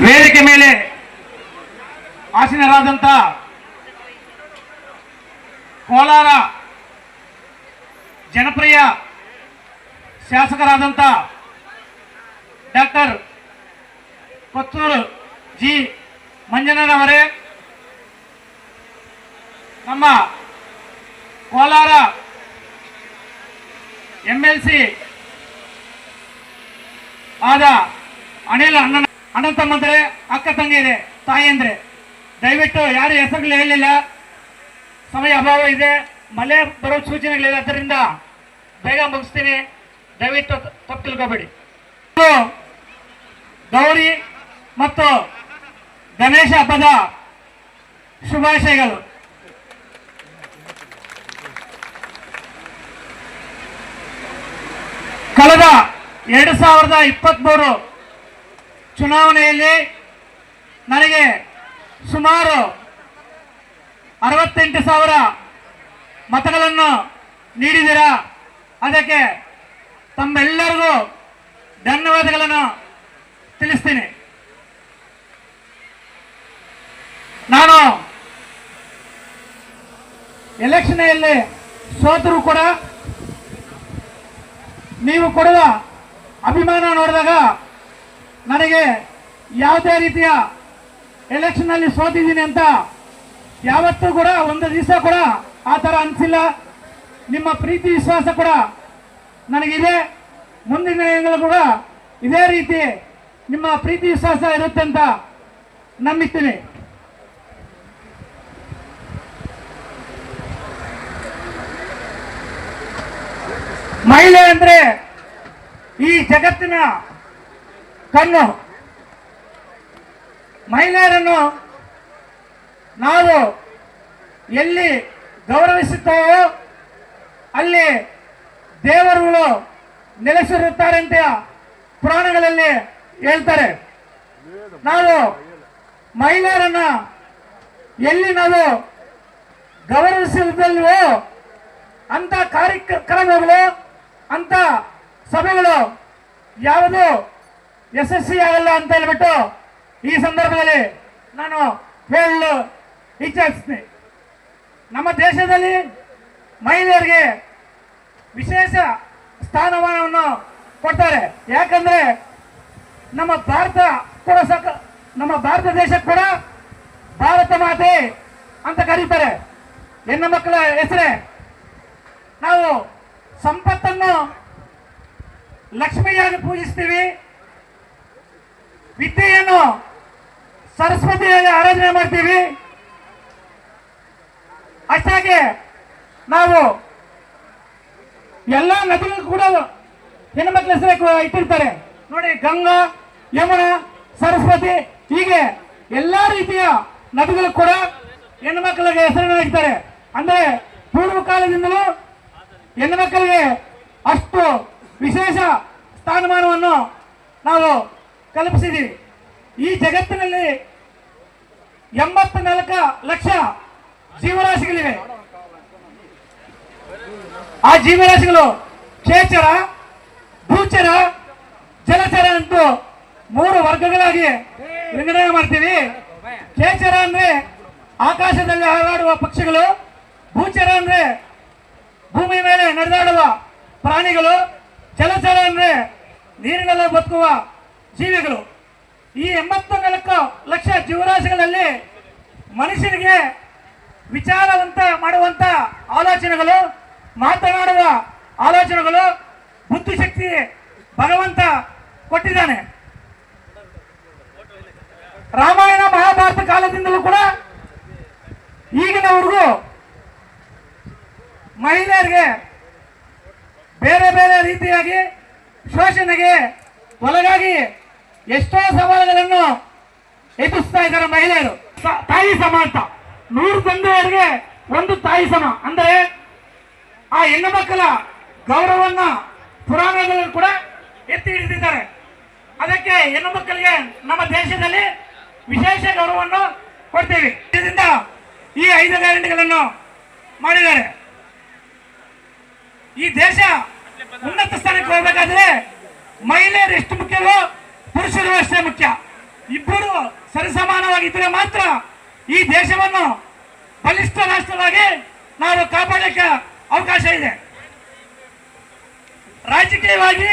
ವೇದಿಕೆ ಮೇಲೆ ಆಸೀನರಾದಂಥ ಕೋಲಾರ ಜನಪ್ರಿಯ ಶಾಸಕರಾದಂಥ ಡಾಕ್ಟರ್ ಕೊತ್ತೂರು ಜಿ ಮಂಜನವರೇ ನಮ್ಮ ಕೋಲಾರ ಎಂ ಎಲ್ ಸಿ ಆದ ಅನಿಲ್ ಅಣ್ಣನ ಅಣ್ಣ ತಮ್ಮಂದ್ರೆ ಅಕ್ಕ ತಂಗಿಯರೆ ತಾಯಿಯಂದ್ರೆ ದಯವಿಟ್ಟು ಯಾರು ಹೆಸರುಗಳು ಹೇಳಲಿಲ್ಲ ಸಮಯ ಅಭಾವ ಇದೆ. ಮಳೆ ಬರೋ ಸೂಚನೆಗಳಿದೆ ಅದರಿಂದ ಬೇಗ ಮುಗಿಸ್ತೀನಿ. ದಯವಿಟ್ಟು ತಪ್ಪು ತಿಳ್ಕೊಬೇಡಿ. ಗೌರಿ ಮತ್ತು ಗಣೇಶ ಹಬ್ಬದ ಶುಭಾಶಯಗಳು. ಕಳೆದ ಎರಡು ಸಾವಿರದ ಇಪ್ಪತ್ತ್ಮೂರು ಚುನಾವಣೆಯಲ್ಲಿ ನನಗೆ ಸುಮಾರು ಅರವತ್ತೆಂಟು ಸಾವಿರ ಮತಗಳನ್ನು ನೀಡಿದ್ದೀರಾ? ಅದಕ್ಕೆ ತಮ್ಮೆಲ್ಲರಿಗೂ ಧನ್ಯವಾದಗಳನ್ನು ತಿಳಿಸ್ತೀನಿ. ನಾನು ಎಲೆಕ್ಷನಲ್ಲಿ ಸೋತರೂ ಕೂಡ ನೀವು ಕೊಡುವ ಅಭಿಮಾನ ನೋಡಿದಾಗ ನನಗೆ ಯಾವುದೇ ರೀತಿಯ ಎಲೆಕ್ಷನ್ನಲ್ಲಿ ಸೋತಿದ್ದೀನಿ ಅಂತ ಯಾವತ್ತೂ ಕೂಡ ಒಂದು ದಿವಸ ಕೂಡ ಆ ಥರ ಅನಿಸಿಲ್ಲ. ನಿಮ್ಮ ಪ್ರೀತಿ ವಿಶ್ವಾಸ ಕೂಡ ನನಗಿದೆ. ಮುಂದಿನ ದಿನಗಳು ಕೂಡ ಇದೇ ರೀತಿ ನಿಮ್ಮ ಪ್ರೀತಿ ವಿಶ್ವಾಸ ಇರುತ್ತೆ ಅಂತ ನಂಬಿತೀನಿ ಮಹಿಳೆ ಅಂದ್ರೆ ಈ ಜಗತ್ತಿನ ಕಣ್ಣು. ಮಹಿಳೆಯರನ್ನು ನಾವು ಎಲ್ಲಿ ಗೌರವಿಸುತ್ತೇವೋ ಅಲ್ಲಿ ದೇವರುಗಳು ನೆಲೆಸಿರುತ್ತಾರೆ ಅಂತ ಪುರಾಣಗಳಲ್ಲಿ ಹೇಳ್ತಾರೆ. ನಾವು ಮಹಿಳೆಯರನ್ನ ಎಲ್ಲಿ ನಾವು ಗೌರವಿಸಿದಲ್ವೋ ಅಂತ ಕಾರ್ಯಕ್ರಮಗಳು ಅಂತ ಸಭೆಗಳು ಯಾವುದು ಯಶಸ್ವಿಯಾಗಲ್ಲ ಅಂತ ಹೇಳ್ಬಿಟ್ಟು ಈ ಸಂದರ್ಭದಲ್ಲಿ ನಾನು ಹೇಳಲು ಇಚ್ಛಿಸ್ತೀನಿ. ನಮ್ಮ ದೇಶದಲ್ಲಿ ಮಹಿಳೆಯರಿಗೆ ವಿಶೇಷ ಸ್ಥಾನಮಾನವನ್ನು ಕೊಡ್ತಾರೆ. ಯಾಕಂದ್ರೆ ನಮ್ಮ ಭಾರತ ಕೂಡ ಸಕ, ನಮ್ಮ ಭಾರತ ದೇಶ ಕೂಡ ಭಾರತ ಮಾತೆ ಅಂತ ಕರೀತಾರೆ. ಹೆಣ್ಣು ಮಕ್ಕಳ ಹೆಸರೇ. ನಾವು ಸಂಪತ್ತನ್ನು ಲಕ್ಷ್ಮಿಯಾಗಿ ಪೂಜಿಸ್ತೀವಿ. ವಿದ್ಯೆಯನ್ನು ಸರಸ್ವತಿಯಾಗಿ ಆರಾಧನೆ ಮಾಡ್ತೀವಿ. ಅಷ್ಟಾಗಿ ನಾವು ಎಲ್ಲ ನದಿಗಳು ಕೂಡ ಹೆಣ್ಮಕ್ಳ ಹೆಸರೇ ಇಟ್ಟಿರ್ತಾರೆ. ನೋಡಿ ಗಂಗಾ, ಯಮುನಾ, ಸರಸ್ವತಿ, ಹೀಗೆ ಎಲ್ಲ ರೀತಿಯ ನದಿಗಳು ಕೂಡ ಹೆಣ್ಮಕ್ಳಿಗೆ ಹೆಸರನ್ನು ಇಡ್ತಾರೆ. ಅಂದ್ರೆ ಪೂರ್ವ ಕಾಲದಿಂದಲೂ ಹೆಣ್ಮಕ್ಕಳಿಗೆ ಅಷ್ಟು ವಿಶೇಷ ಸ್ಥಾನಮಾನವನ್ನು ನಾವು ಕಲ್ಪಿಸಿದ್ದೀವಿ ಈ ಜಗತ್ತಿನಲ್ಲಿ ಎಂಬತ್ನಾಲ್ಕು ಲಕ್ಷ ಜೀವರಾಶಿಗಳಿವೆ. ಆ ಜೀವರಾಶಿಗಳು ಕ್ಷೇಚರ, ಭೂಚರ, ಜಲಚರ ಅಂತೂ ಮೂರು ವರ್ಗಗಳಾಗಿ ವಿಂಗಡಣೆ ಮಾಡ್ತೀವಿ. ಕ್ಷೇಚರ ಅಂದ್ರೆ ಆಕಾಶದಲ್ಲಿ ಹಾರಾಡುವ ಪಕ್ಷಿಗಳು, ಭೂಚರ ಅಂದ್ರೆ ಭೂಮಿ ಮೇಲೆ ನಡೆದಾಡುವ ಪ್ರಾಣಿಗಳು, ಜಲಚರ ಅಂದ್ರೆ ನೀರಿನಲ್ಲಿ ಬದುಕುವ ಜೀವಿಗಳು. ಈ ಎಂಬತ್ತು ನಾಲ್ಕು ಲಕ್ಷ ಜೀವರಾಶಿಗಳಲ್ಲಿ ಮನುಷ್ಯನಿಗೆ ವಿಚಾರವಂತ ಮಾಡುವಂತ ಆಲೋಚನೆಗಳು, ಮಾತನಾಡುವ ಆಲೋಚನೆಗಳು ಬುದ್ಧಿಶಕ್ತಿ ಭಗವಂತ ಕೊಟ್ಟಿದ್ದಾನೆ. ರಾಮಾಯಣ ಮಹಾಭಾರತ ಕಾಲದಿಂದಲೂ ಕೂಡ ಈಗಿನವರೆಗೂ ಮಹಿಳೆಯರಿಗೆ ಬೇರೆ ಬೇರೆ ರೀತಿಯಾಗಿ ಶೋಷಣೆಗೆ ಒಳಗಾಗಿ ಎಷ್ಟೋ ಸವಾಲುಗಳನ್ನು ಎದುರಿಸ್ತಾ ಇದ್ದಾರೆ ಮಹಿಳೆಯರು. ತಾಯಿ ಸಮ ಅಂತ. ನೂರು ತಂದೆಯವರಿಗೆ ಒಂದು ತಾಯಿ ಸಮ. ಅಂದರೆ ಆ ಹೆಣ್ಣು ಮಕ್ಕಳ ಗೌರವನ್ನ ಪುರಾಣಗಳಲ್ಲಿ ಕೂಡ ಎತ್ತಿ ಹಿಡಿದಿದ್ದಾರೆ. ಅದಕ್ಕೆ ಹೆಣ್ಣು ಮಕ್ಕಳಿಗೆ ನಮ್ಮ ದೇಶದಲ್ಲಿ ವಿಶೇಷ ಗೌರವವನ್ನು ಕೊಡ್ತೀವಿ. ಇದರಿಂದ ಈ ಐದು ಗ್ಯಾರಂಟಿಗಳನ್ನು ಮಾಡಿದ್ದಾರೆ. ಈ ದೇಶ ಉನ್ನತ ಸ್ಥಾನಕ್ಕೆ ಹೋಗಬೇಕಾದ್ರೆ ಮಹಿಳೆಯರು ಎಷ್ಟು ಮುಖ್ಯವೋ ಪುರುಷರು ಅಷ್ಟೇ ಮುಖ್ಯ. ಇಬ್ಬರು ಸರಿಸಮಾನವಾಗಿದ್ದರೆ ಮಾತ್ರ ಈ ದೇಶವನ್ನು ಬಲಿಷ್ಠ ರಾಷ್ಟ್ರವಾಗಿ ನಾವು ಕಾಪಾಡಕ್ಕೆ ಅವಕಾಶ ಇದೆ. ರಾಜಕೀಯವಾಗಿ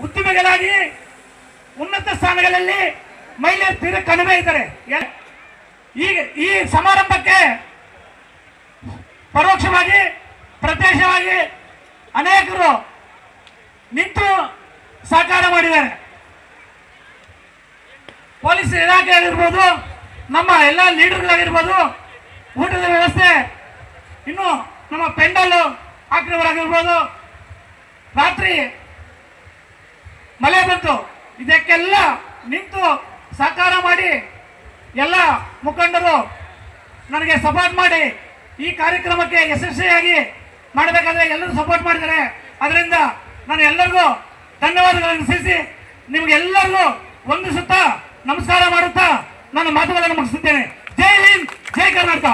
ಉದ್ಯಮಿಗಳಾಗಿ ಉನ್ನತ ಸ್ಥಾನಗಳಲ್ಲಿ ಮಹಿಳೆಯರು ತೀರ ಕಡಿಮೆ ಇದ್ದಾರೆ. ಈಗ ಈ ಸಮಾರಂಭಕ್ಕೆ ಪರೋಕ್ಷವಾಗಿ, ಪ್ರತ್ಯಕ್ಷವಾಗಿ ಅನೇಕರು ನಿಂತು ಸಹಕಾರ ಮಾಡಿದ್ದಾರೆ. ಪೊಲೀಸ್ ಇಲಾಖೆ ಆಗಿರ್ಬೋದು, ನಮ್ಮ ಎಲ್ಲ ಲೀಡರ್ಗಳಾಗಿರ್ಬೋದು ಊಟದ ವ್ಯವಸ್ಥೆ, ಇನ್ನು ನಮ್ಮ ಪೆಂಡಲ್ ಹಾಕಿರೋರಾಗಿರ್ಬೋದು ರಾತ್ರಿ ಮಳೆ ಬಂತು, ಇದಕ್ಕೆಲ್ಲ ನಿಂತು ಸಹಕಾರ ಮಾಡಿ ಎಲ್ಲ ಮುಖಂಡರು ನನಗೆ ಸಪೋರ್ಟ್ ಮಾಡಿ, ಈ ಕಾರ್ಯಕ್ರಮಕ್ಕೆ ಯಶಸ್ವಿಯಾಗಿ ಮಾಡಬೇಕಾದ್ರೆ ಎಲ್ಲರೂ ಸಪೋರ್ಟ್ ಮಾಡಿದ್ದಾರೆ. ಅದರಿಂದ ನಾನು ಎಲ್ಲರಿಗೂ ಧನ್ಯವಾದಗಳನ್ನು ಸಲ್ಲಿಸಿ, ನಿಮಗೆಲ್ಲರಿಗೂ ಒಂದು ಸುತ್ತ ನಮಸ್ಕಾರ ಮಾಡುತ್ತಾ ನನ್ನ ಮಾತುಗಳನ್ನು ಮುಗಿಸುತ್ತೇನೆ. ಜೈ ಹಿಂದ್ ಜೈ ಕರ್ನಾಟಕ.